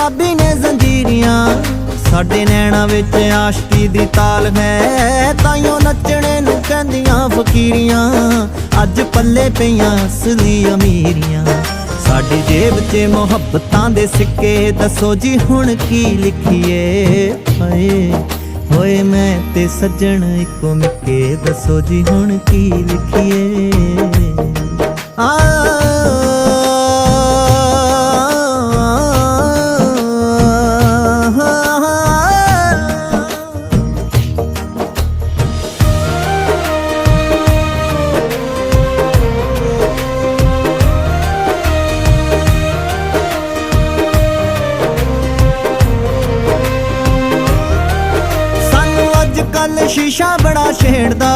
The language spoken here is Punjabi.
ਗੁਲਾਬੀ ਨੇ ਜ਼ੰਜੀਰੀਆਂ। ਸਾਡੇ ਨੈਣਾ ਵਿੱਚ ਆਸ਼ਕੀ ਦੀ ਤਾਲ ਹੈ, ਤਾਈਓ ਨੱਚਣੇ ਨੂੰ ਕਹਿੰਦੀਆਂ ਫਕੀਰੀਆਂ। ਅੱਜ ਪੱਲੇ ਪਈਆਂ ਅਸਲੀ ਅਮੀਰੀਆਂ। ਸਾਡੀ ਜੇਬ 'ਚ ਮੁਹੱਬਤਾਂ ਦੇ ਸਿੱਕੇ, ਦੱਸੋ ਜੀ ਹੁਣ ਕੀ ਲਿਖੀਏ? ਹਾਏ, ਹੋਏ, ਮੈਂ ਤੇ ਸੱਜਣ ਇੱਕੋ ਮਿੱਕੇ, ਦੱਸੋ ਜੀ ਹੁਣ ਕੀ ਲਿਖੀਏ? ਸ਼ੀਸ਼ਾ ਬੜਾ ਛੇੜਦਾ।